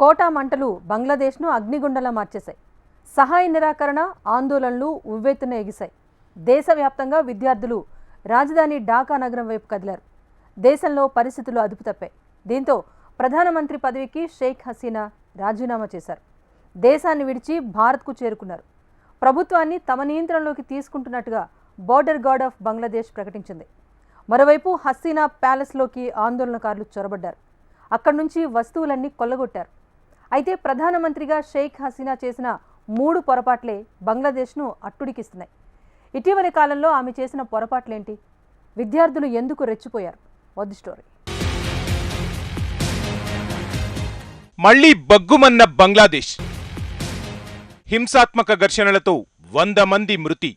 Quota మంటలు బంగ్లాదేశ్ను అగ్నిగుండంలా మార్చేశాయి. సహాయ నిరాకరణ ఆందోళనలు ఉవ్వెత్తున ఎగిశాయి. దేశవ్యాప్తంగా విద్యార్థులు రాజధాని ఢాకా నగరం వైపు కదిలారు. దేశంలో పరిస్థితులు అదుపు తప్పాయి దీంతో ప్రధానమంత్రి పదవికి షేక్ హసీనా రాజీనామా చేశారు. దేశాన్ని విడిచి భారత్కు చేరుకున్నారు. ప్రభుత్వాన్ని తమ నియంత్రణలోకి తీసుకుంటున్నట్టుగా బోర్డర్ గార్డ్ ఆఫ్ బంగ్లాదేశ్ ప్రకటించింది. మరోవైపు హసీనా ప్యాలెస్లోకి ఆందోళనకారులు చొరబడ్డారు. అక్కడి నుంచి వస్తువులన్నీ కొల్లగొట్టారు. అయితే ప్రధానమంత్రిగా షేక్ హసీనా చేసిన మూడు పొరపాట్లే బంగ్లాదేశ్ను అట్టుడికిస్తున్నాయి. ఇటీవలి కాలంలో ఆమె చేసిన పొరపాట్లేంటి? విద్యార్థులు ఎందుకు రెచ్చిపోయారు? వద్దు స్టోరీ మళ్ళీ బగ్గుమన్న బంగ్లాదేశ్. హింసాత్మక ఘర్షణలతో వంద మంది మృతి.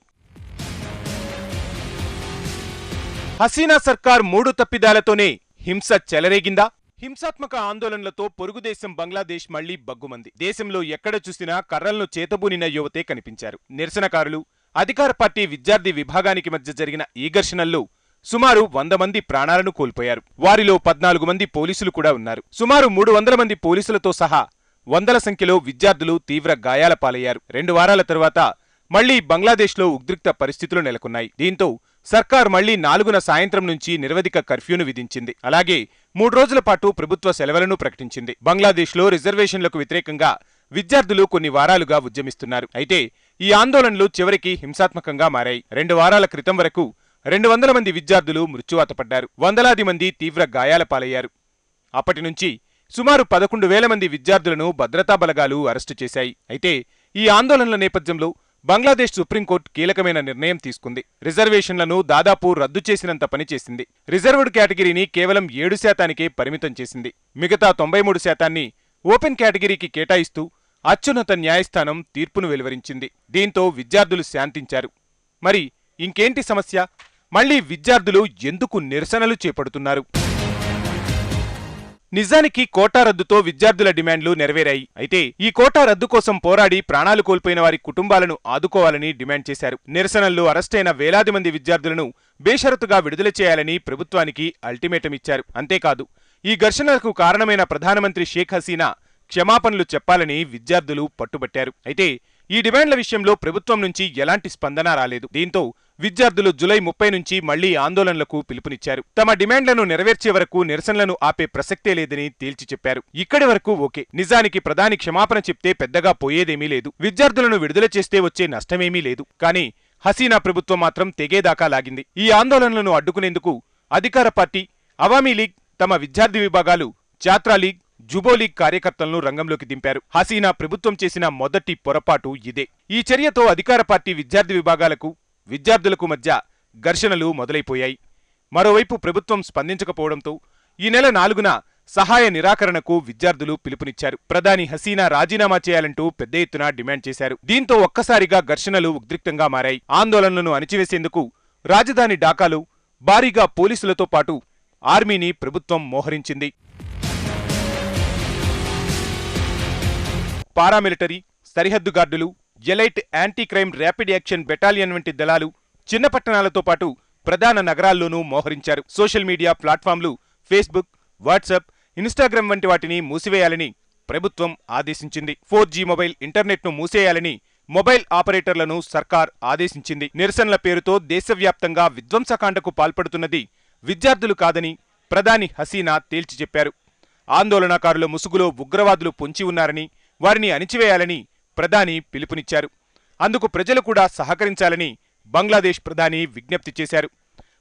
హసీనా సర్కార్ మూడు తప్పిదాలతోనే హింస చెలరేగిందా? హింసాత్మక ఆందోళనలతో పొరుగుదేశం బంగ్లాదేశ్ మళ్ళీ బగ్గుమంది. దేశంలో ఎక్కడ చూసినా కర్రలను చేతబూనిన యువతే కనిపించారు. నిరసనకారులు అధికార పార్టీ విద్యార్థి విభాగానికి మధ్య జరిగిన ఈ ఘర్షణల్లో సుమారు వంద మంది ప్రాణాలను కోల్పోయారు. వారిలో పద్నాలుగు మంది పోలీసులు కూడా ఉన్నారు. సుమారు మూడు వందల మంది పోలీసులతో సహా వందల సంఖ్యలో విద్యార్థులు తీవ్ర గాయాల పాలయ్యారు. రెండు వారాల తరువాత మళ్ళీ బంగ్లాదేశ్లో ఉద్రిక్త పరిస్థితులు నెలకొన్నాయి. దీంతో సర్కార్ మళ్ళీ నాలుగున సాయంత్రం నుంచి నిరవధిక కర్ఫ్యూను విధించింది. అలాగే మూడు రోజుల పాటు ప్రభుత్వ సెలవులను ప్రకటించింది. బంగ్లాదేశ్లో రిజర్వేషన్లకు వ్యతిరేకంగా విద్యార్థులు కొన్ని వారాలుగా ఉద్యమిస్తున్నారు. అయితే ఈ ఆందోళనలు చివరికి హింసాత్మకంగా మారాయి. రెండు వారాల క్రితం వరకు రెండు వందల మంది విద్యార్థులు మృత్యువాత పడ్డారు వందలాది మంది తీవ్ర గాయాల పాలయ్యారు. అప్పటి నుంచి సుమారు పదకొండు వేల మంది విద్యార్థులను భద్రతా బలగాలు అరెస్టు చేశాయి. అయితే ఈ ఆందోళనల నేపథ్యంలో బంగ్లాదేశ్ సుప్రీంకోర్టు కీలకమైన నిర్ణయం తీసుకుంది. రిజర్వేషన్లను దాదాపు రద్దు చేసినంత పనిచేసింది రిజర్వ్డ్ కేటగిరీని కేవలం ఏడు శాతానికే పరిమితం చేసింది. మిగతా తొంభై మూడు శాతాన్ని ఓపెన్ కేటగిరీకి కేటాయిస్తూ అత్యున్నత న్యాయస్థానం తీర్పును వెలువరించింది. దీంతో విద్యార్థులు శాంతించారు. మరి ఇంకేంటి సమస్య? మళ్ళీ విద్యార్థులు ఎందుకు నిరసనలు చేపడుతున్నారు? నిజానికి కోటా రద్దుతో విద్యార్థుల డిమాండ్లు నెరవేరాయి. అయితే ఈ కోటా రద్దు కోసం పోరాడి ప్రాణాలు కోల్పోయిన వారి కుటుంబాలను ఆదుకోవాలని డిమాండ్ చేశారు. నిరసనల్లో అరెస్టైన వేలాది మంది విద్యార్థులను బేషరతుగా విడుదల చేయాలని ప్రభుత్వానికి అల్టిమేటం ఇచ్చారు. అంతేకాదు ఈ ఘర్షణలకు కారణమైన ప్రధానమంత్రి షేక్ హసీనా క్షమాపణలు చెప్పాలని విద్యార్థులు పట్టుబట్టారు. అయితే ఈ డిమాండ్ల విషయంలో ప్రభుత్వం నుంచి ఎలాంటి స్పందన రాలేదు. దీంతో విద్యార్థులు జులై ముప్పై నుంచి మళ్ళీ ఆందోళనలకు పిలుపునిచ్చారు. తమ డిమాండ్లను నెరవేర్చే వరకు నిరసనలను ఆపే ప్రసక్తే లేదని తేల్చి చెప్పారు. ఇక్కడి వరకు ఓకే. నిజానికి ప్రధాని క్షమాపణ చెప్తే పెద్దగా పోయేదేమీ లేదు. విద్యార్థులను విడుదల చేస్తే వచ్చే నష్టమేమీ లేదు. కానీ హసీనా ప్రభుత్వం మాత్రం తెగేదాకా లాగింది. ఈ ఆందోళనలను అడ్డుకునేందుకు అధికార పార్టీ అవామీ లీగ్ తమ విద్యార్థి విభాగాలు ఛాత్రా లీగ్ జుబో లీగ్ కార్యకర్తలను రంగంలోకి దింపారు. హసీనా ప్రభుత్వం చేసిన మొదటి పొరపాటు ఇదే. ఈ చర్యతో అధికార పార్టీ విద్యార్థి విభాగాలకు విద్యార్థులకు మధ్య ఘర్షణలు మొదలైపోయాయి. మరోవైపు ప్రభుత్వం స్పందించకపోవడంతో ఈ నెల నాలుగున సహాయ నిరాకరణకు విద్యార్థులు పిలుపునిచ్చారు. ప్రధాని హసీనా రాజీనామా చేయాలంటూ పెద్ద ఎత్తున డిమాండ్ చేశారు. దీంతో ఒక్కసారిగా ఘర్షణలు ఉద్రిక్తంగా మారాయి. ఆందోళనలను అణిచివేసేందుకు రాజధాని ఢాకాలో భారీగా పోలీసులతో పాటు ఆర్మీని ప్రభుత్వం మోహరించింది. పారామిలిటరీ సరిహద్దు గార్డులు elite anti crime rapid action battalion వంటి దళాలు చిన్న పట్టణాలతో పాటు ప్రధాన నగరాల్లోనూ మోహరించారు. సోషల్ మీడియా ప్లాట్ఫామ్లు ఫేస్బుక్ వాట్సాప్ ఇన్స్టాగ్రామ్ వంటి వాటిని మూసివేయాలని ప్రభుత్వం ఆదేశించింది. ఫోర్ జీ మొబైల్ ఇంటర్నెట్ను మూసేయాలని మొబైల్ ఆపరేటర్లను సర్కార్ ఆదేశించింది. నిరసనల పేరుతో దేశవ్యాప్తంగా విధ్వంసకాండకు పాల్పడుతున్నది విద్యార్థులు కాదని ప్రధాని హసీనా తేల్చి చెప్పారు ఆందోళనకారుల ముసుగులో ఉగ్రవాదులు పొంచి ఉన్నారని వారిని అణిచివేయాలని ప్రధాని పిలుపునిచ్చారు. అందుకు ప్రజలు కూడా సహకరించాలని బంగ్లాదేశ్ ప్రధాని విజ్ఞప్తి చేశారు.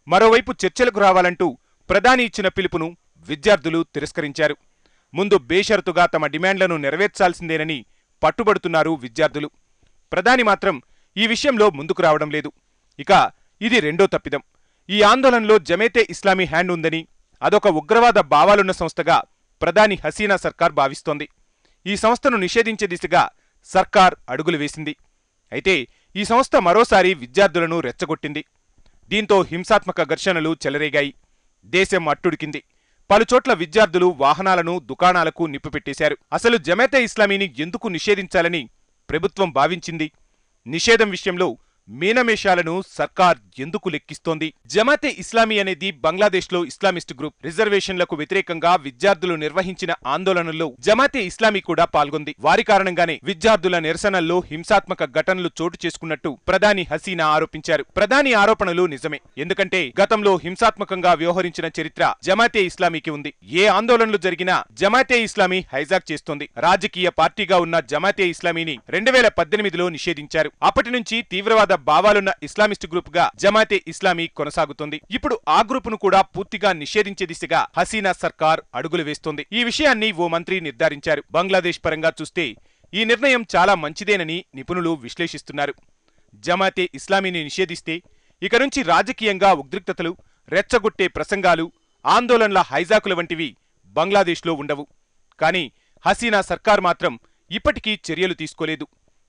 మరోవైపు చర్చలకు రావాలంటూ ప్రధాని ఇచ్చిన పిలుపును విద్యార్థులు తిరస్కరించారు. ముందు బేషరతుగా తమ డిమాండ్లను నెరవేర్చాల్సిందేనని పట్టుబడుతున్నారు విద్యార్థులు. ప్రధాని మాత్రం ఈ విషయంలో ముందుకు రావడం లేదు. ఇక ఇది రెండో తప్పిదం. ఈ ఆందోళనలో జమేతే ఇస్లామీ హ్యాండ్ ఉందని అదొక ఉగ్రవాద భావాలున్న సంస్థగా ప్రధాని హసీనా సర్కార్ భావిస్తోంది. ఈ సంస్థను నిషేధించే దిశగా సర్కార్ అడుగులు వేసింది. అయితే ఈ సంస్థ మరోసారి విద్యార్థులను రెచ్చగొట్టింది. దీంతో హింసాత్మక ఘర్షణలు చెలరేగాయి. దేశం అట్టుడికింది. పలుచోట్ల విద్యార్థులు వాహనాలను దుకాణాలకు నిప్పుపెట్టేశారు. అసలు జమేతే ఇస్లామీని ఎందుకు నిషేధించాలని ప్రభుత్వం భావించింది. నిషేధం విషయంలో మీనమేషాలను సర్కార్ ఎందుకు లెక్కిస్తోంది? జమాతే ఇస్లామీ అనేది బంగ్లాదేశ్లో ఇస్లామిస్ట్ గ్రూప్. రిజర్వేషన్లకు వ్యతిరేకంగా విద్యార్థులు నిర్వహించిన ఆందోళనల్లో జమాతే ఇస్లామీ కూడా పాల్గొంది. వారి కారణంగానే విద్యార్థుల నిరసనల్లో హింసాత్మక ఘటనలు చోటు చేసుకున్నట్టు ప్రధాని హసీనా ఆరోపించారు. ప్రధాని ఆరోపణలు నిజమే. ఎందుకంటే గతంలో హింసాత్మకంగా వ్యవహరించిన చరిత్ర జమాతే ఇస్లామీకి ఉంది. ఏ ఆందోళనలు జరిగినా జమాతే ఇస్లామీ హైజాక్ చేస్తోంది. రాజకీయ పార్టీగా ఉన్న జమాతే ఇస్లామీని రెండు వేల పద్దెనిమిదిలో నిషేధించారు. అప్పటి నుంచి తీవ్రవాద భావాలున్న ఇస్లామిస్ట్ గ్రూప్గా జమాతే ఇస్లామీ కొనసాగుతోంది. ఇప్పుడు ఆ గ్రూప్ను కూడా పూర్తిగా నిషేధించే దిశగా హసీనా సర్కార్ అడుగులు వేస్తోంది. ఈ విషయాన్ని ఓ మంత్రి నిర్ధారించారు. బంగ్లాదేశ్ పరంగా చూస్తే ఈ నిర్ణయం చాలా మంచిదేనని నిపుణులు విశ్లేషిస్తున్నారు. జమాతే ఇస్లామీని నిషేధిస్తే ఇక నుంచి రాజకీయంగా ఉద్రిక్తతలు రెచ్చగొట్టే ప్రసంగాలు ఆందోళనల హైజాకుల వంటివి బంగ్లాదేశ్లో ఉండవు. కానీ హసీనా సర్కార్ మాత్రం ఇప్పటికీ చర్యలు తీసుకోలేదు.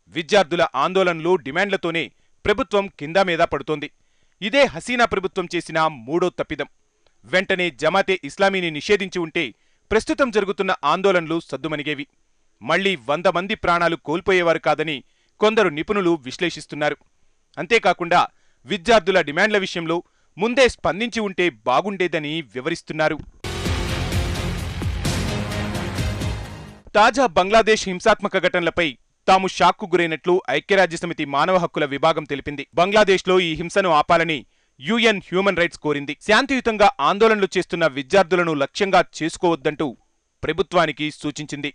విద్యార్థుల ఆందోళనలు డిమాండ్లతోనే ప్రభుత్వం కింద మీద పడుతోంది. ఇదే హసీనా ప్రభుత్వం చేసిన మూడో తప్పిదం. వెంటనే జమాతే ఇస్లామీని నిషేధించి ఉంటే ప్రస్తుతం జరుగుతున్న ఆందోళనలు సద్దుమణిగేవి. మళ్ళీ వంద మంది ప్రాణాలు కోల్పోయేవారు కాదని కొందరు నిపుణులు విశ్లేషిస్తున్నారు. అంతేకాకుండా విద్యార్థుల డిమాండ్ల విషయంలో ముందే స్పందించి ఉంటే బాగుండేదని వివరిస్తున్నారు. తాజా బంగ్లాదేశ్ హింసాత్మక ఘటనలపై తాము షాక్కు గురైనట్లు ఐక్యరాజ్యసమితి మానవ హక్కుల విభాగం తెలిపింది. బంగ్లాదేశ్లో ఈ హింసను ఆపాలని యుఎన్ హ్యూమన్ రైట్స్ కోరింది. శాంతియుతంగా ఆందోళనలు చేస్తున్న విద్యార్థులను లక్ష్యంగా చేసుకోవద్దంటూ ప్రభుత్వానికి సూచించింది.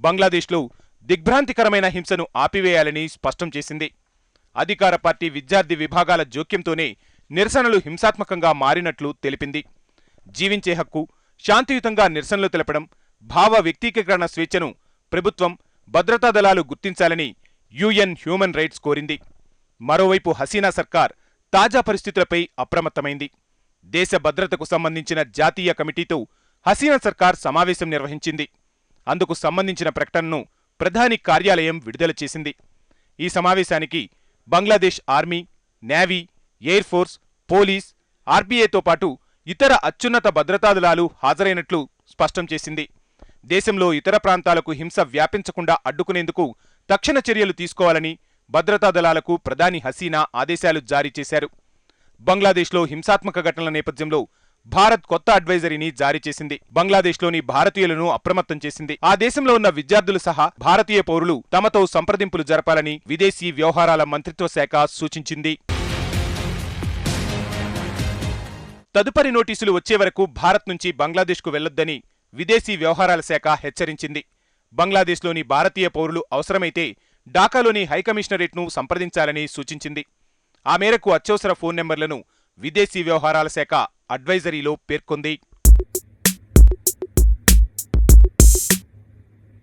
బంగ్లాదేశ్లో దిగ్భ్రాంతికరమైన హింసను ఆపివేయాలని స్పష్టం చేసింది. అధికార పార్టీ విద్యార్థి విభాగాల జోక్యంతోనే నిరసనలు హింసాత్మకంగా మారినట్లు తెలిపింది. జీవించే హక్కు శాంతియుతంగా నిరసనలు తెలపడం భావ వ్యక్తీకరణ స్వేచ్ఛను ప్రభుత్వం భద్రతా దళాలు గుర్తించాలని యుఎన్ హ్యూమన్ రైట్స్ కోరింది. మరోవైపు హసీనా సర్కార్ తాజా పరిస్థితులపై అప్రమత్తమైంది. దేశ భద్రతకు సంబంధించిన జాతీయ కమిటీతో హసీనా సర్కార్ సమావేశం నిర్వహించింది. అందుకు సంబంధించిన ప్రకటనను ప్రధాని కార్యాలయం విడుదల చేసింది. ఈ సమావేశానికి Bangladesh army navy air force police ఆర్బీఐతో పాటు ఇతర అత్యున్నత భద్రతా దళాలు హాజరైనట్లు స్పష్టం చేసింది. దేశంలో ఇతర ప్రాంతాలకు హింస వ్యాపించకుండా అడ్డుకునేందుకు తక్షణ చర్యలు తీసుకోవాలని భద్రతా దళాలకు ప్రధాని హసీనా ఆదేశాలు జారీ చేశారు. బంగ్లాదేశ్లో హింసాత్మక ఘటనల నేపథ్యంలో భారత్ కొత్త అడ్వైజరీని జారీ చేసింది. బంగ్లాదేశ్లోని భారతీయులను అప్రమత్తం చేసింది. ఆ దేశంలో ఉన్న విద్యార్థులు సహా భారతీయ పౌరులు తమతో సంప్రదింపులు జరపాలని విదేశీ వ్యవహారాల మంత్రిత్వ శాఖ సూచించింది. తదుపరి నోటీసులు వచ్చే వరకు భారత్ నుంచి బంగ్లాదేశ్కు వెళ్ళొద్దని విదేశీ వ్యవహారాల శాఖ హెచ్చరించింది. బంగ్లాదేశ్లోని భారతీయ పౌరులు అవసరమైతే ఢాకాలోని హైకమిషనరేట్ను సంప్రదించాలని సూచించింది. ఆ మేరకు అత్యవసర ఫోన్ నెంబర్లను విదేశీ వ్యవహారాల శాఖ అడ్వైజరీలో పేర్కొంది.